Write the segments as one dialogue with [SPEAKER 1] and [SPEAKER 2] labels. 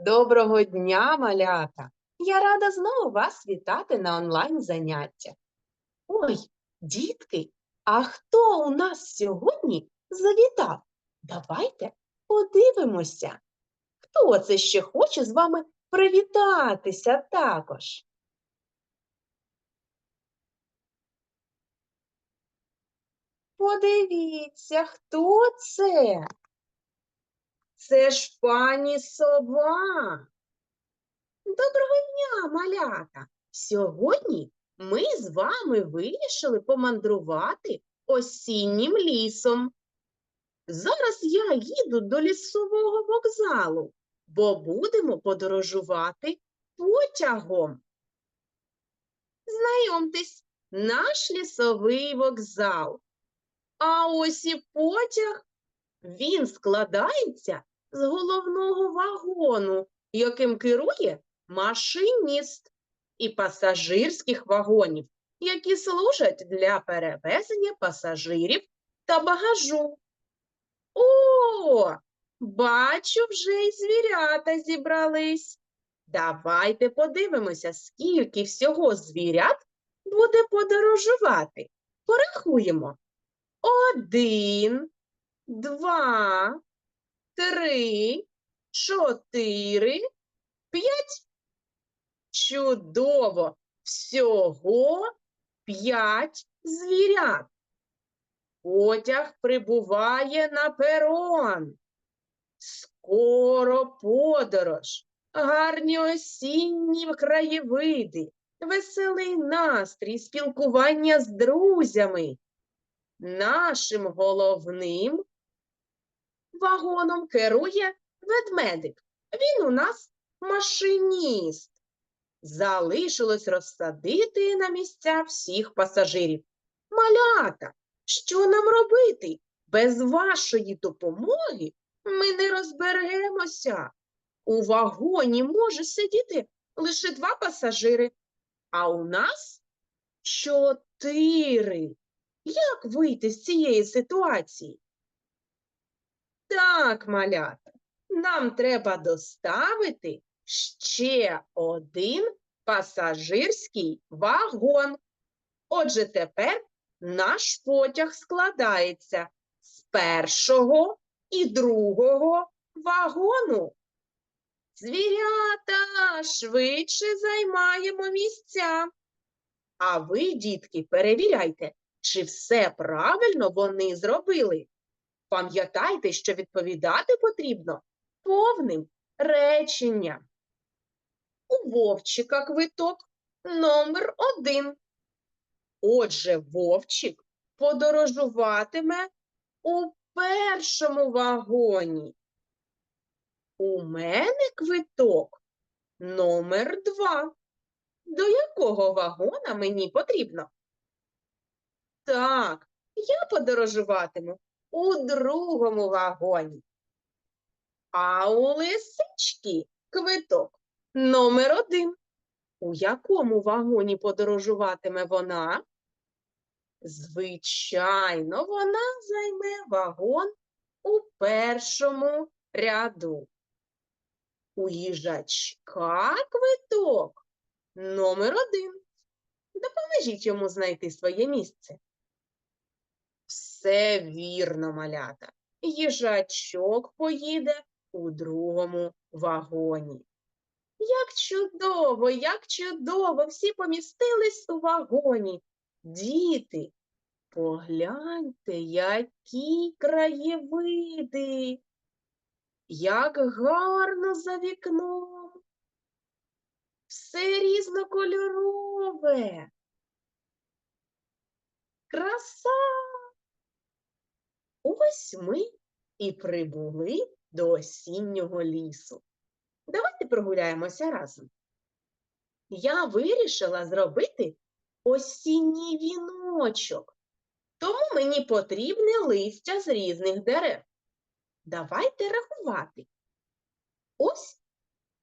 [SPEAKER 1] Доброго дня, малята! Я рада знову вас вітати на онлайн заняття. Ой, дітки, а хто у нас сьогодні завітав? Давайте подивимося. Хто це ще хоче з вами привітатися також? Подивіться, хто це? Це ж пані сова. Доброго дня, малята! Сьогодні ми з вами вирішили помандрувати осіннім лісом. Зараз я їду до лісового вокзалу, бо будемо подорожувати потягом. Знайомтесь, наш лісовий вокзал. А ось і потяг. Він складається з головного вагону, яким керує машиніст, і пасажирських вагонів, які служать для перевезення пасажирів та багажу. О, бачу, вже й звірята зібрались. Давайте подивимося, скільки всього звірят буде подорожувати. Порахуємо. Один, два, три, чотири, п'ять. Чудово! Всього п'ять звірят. Потяг прибуває на перон. Скоро подорож, гарні осінні краєвиди, веселий настрій, спілкування з друзями. Нашим головним вагоном керує ведмедик. Він у нас машиніст. Залишилось розсадити на місця всіх пасажирів. Малята, що нам робити? Без вашої допомоги ми не розберемося. У вагоні може сидіти лише два пасажири, а у нас чотири. Як вийти з цієї ситуації? Так, малята, нам треба доставити ще один пасажирський вагон. Отже, тепер наш потяг складається з першого і другого вагону. Звірята, швидше займаємо місця. А ви, дітки, перевіряйте, чи все правильно вони зробили. Пам'ятайте, що відповідати потрібно повним реченням. У Вовчика квиток номер один. Отже, Вовчик подорожуватиме у першому вагоні. У мене квиток номер два. До якого вагона мені потрібно? Так, я подорожуватиму у другому вагоні. А у лисички квиток номер один. У якому вагоні подорожуватиме вона? Звичайно, вона займе вагон у першому ряду. У їжачка квиток номер один. Допоможіть йому знайти своє місце. Все вірно, малята. Їжачок поїде у другому вагоні. Як чудово, як чудово, всі помістились у вагоні. Діти, погляньте, які краєвиди, як гарно за вікном. Все різнокольорове. Краса. Ось ми і прибули до осіннього лісу. Давайте прогуляємося разом. Я вирішила зробити осінній віночок, тому мені потрібне листя з різних дерев. Давайте рахувати. Ось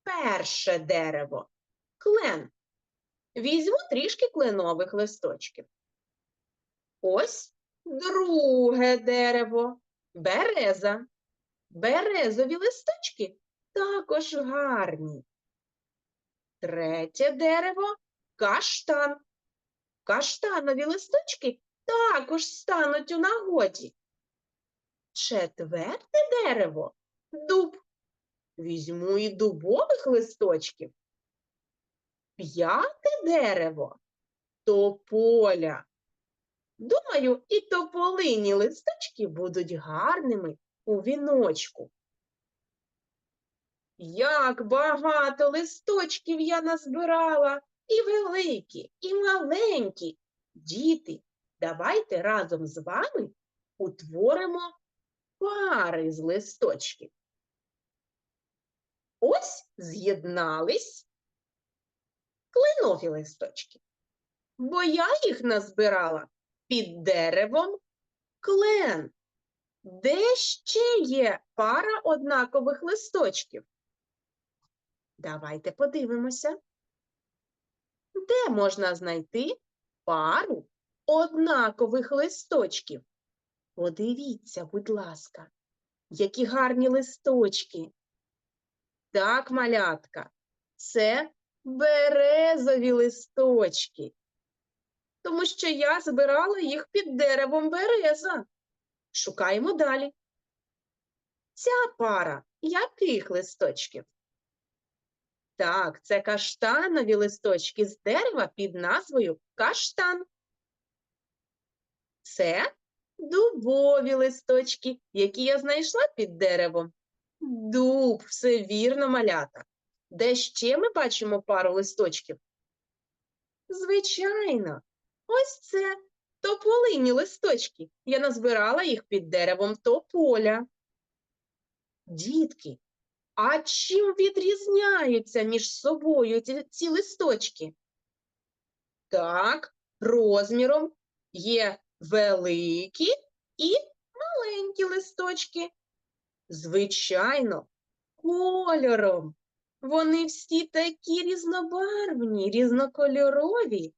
[SPEAKER 1] перше дерево клен. Візьму трішки кленових листочків. Ось друге дерево береза. Березові листочки також гарні. Третє дерево каштан. Каштанові листочки також стануть у нагоді. Четверте дерево дуб. Візьму і дубових листочків. П'яте дерево тополя. Думаю, і тополині листочки будуть гарними у віночку. Як багато листочків я назбирала, і великі, і маленькі. Діти, давайте разом з вами утворимо пари з листочків. Ось з'єднались клинові листочки, бо я їх назбирала під деревом клен. Де ще є пара однакових листочків? Давайте подивимося. Де можна знайти пару однакових листочків? Подивіться, будь ласка, які гарні листочки. Так, малятка, це березові листочки, тому що я збирала їх під деревом береза. Шукаємо далі. Ця пара яких листочків? Так, це каштанові листочки з дерева під назвою каштан. Це дубові листочки, які я знайшла під деревом. Дуб, все вірно, малята. Де ще ми бачимо пару листочків? Звичайно, ось це тополині листочки. Я назбирала їх під деревом тополя. Дітки, а чим відрізняються між собою ці, ці листочки? Так, розміром є великі і маленькі листочки. Звичайно, кольором. Вони всі такі різнобарвні, різнокольорові.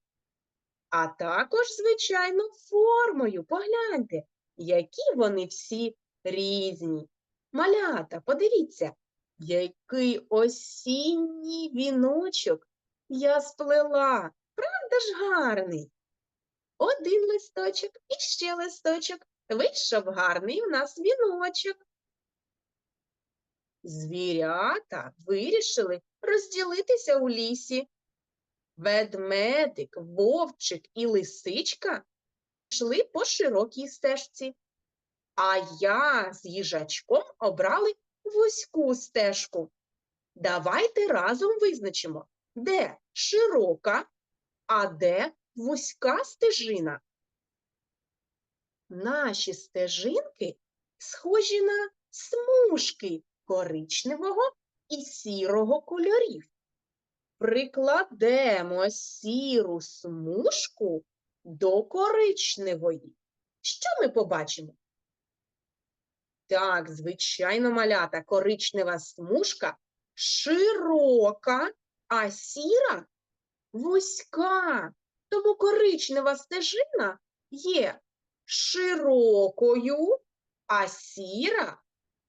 [SPEAKER 1] А також, звичайно, формою. Погляньте, які вони всі різні. Малята, подивіться, який осінній віночок я сплела. Правда ж гарний? Один листочок і ще листочок. Вийшов гарний в нас віночок. Звірята вирішили розділитися у лісі. Ведмедик, вовчик і лисичка йшли по широкій стежці, а я з їжачком обрали вузьку стежку. Давайте разом визначимо, де широка, а де вузька стежина. Наші стежинки схожі на смужки коричневого і сірого кольорів. Прикладемо сіру смужку до коричневої. Що ми побачимо? Так, звичайно, малята, коричнева смужка широка, а сіра вузька. Тому коричнева стежина є широкою, а сіра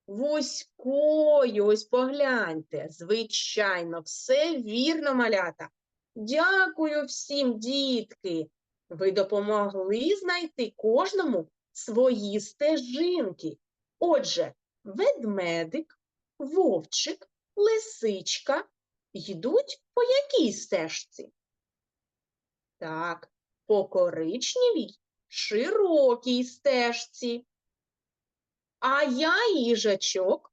[SPEAKER 1] вузькою. Ось погляньте. Звичайно, все вірно, малята. Дякую всім, дітки. Ви допомогли знайти кожному свої стежинки. Отже, ведмедик, вовчик, лисичка йдуть по якій стежці? Так, по коричневій широкій стежці. А я їжачок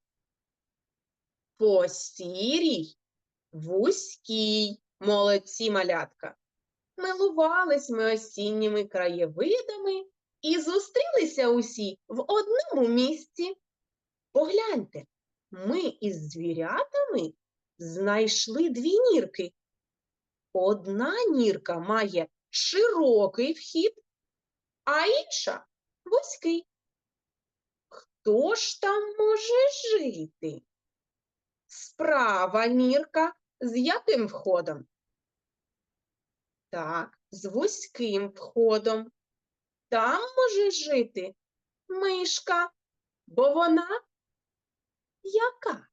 [SPEAKER 1] по сірій вузькій. Молодці малятка. Милувались ми осінніми краєвидами і зустрілися усі в одному місці. Погляньте, ми із звірятами знайшли дві нірки. Одна нірка має широкий вхід, а інша вузький. Хто ж там може жити? Справа нірка з яким входом? Так, з вузьким входом. Там може жити мишка, бо вона яка?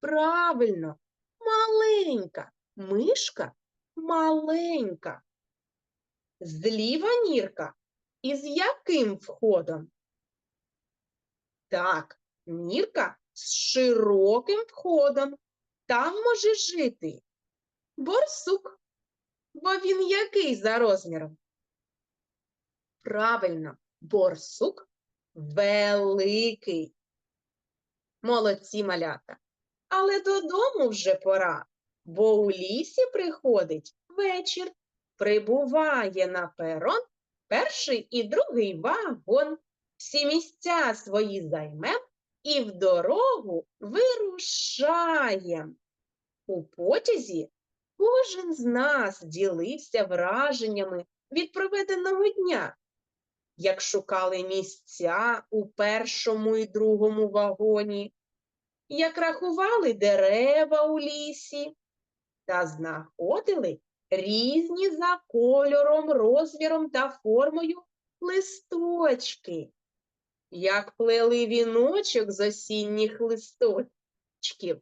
[SPEAKER 1] Правильно, маленька. Мишка маленька. Зліва нірка. Із яким входом? Так, нірка з широким входом. Там може жити борсук. Бо він який за розміром? Правильно, борсук великий. Молодці малята. Але додому вже пора, бо у лісі приходить вечір. Прибуває на перон перший і другий вагон. Всі місця свої займем і в дорогу вирушаєм. У потязі кожен з нас ділився враженнями від проведеного дня. Як шукали місця у першому і другому вагоні, як рахували дерева у лісі та знаходили різні за кольором, розміром та формою листочки, як плели віночок з осінніх листочків,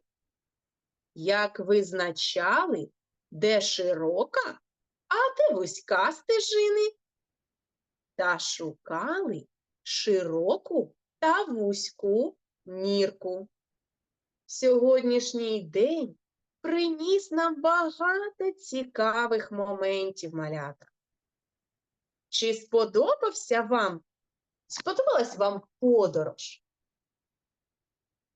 [SPEAKER 1] як визначали, де широка, а де вузька стежини, та шукали широку та вузьку нірку. Сьогоднішній день приніс нам багато цікавих моментів, малята. Чи сподобався вам? Сподобалась вам подорож?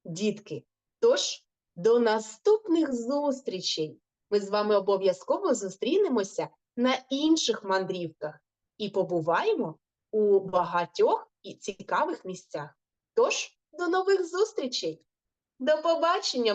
[SPEAKER 1] Дітки, тож до наступних зустрічей. Ми з вами обов'язково зустрінемося на інших мандрівках і побуваємо у багатьох і цікавих місцях. Тож, до нових зустрічей! До побачення!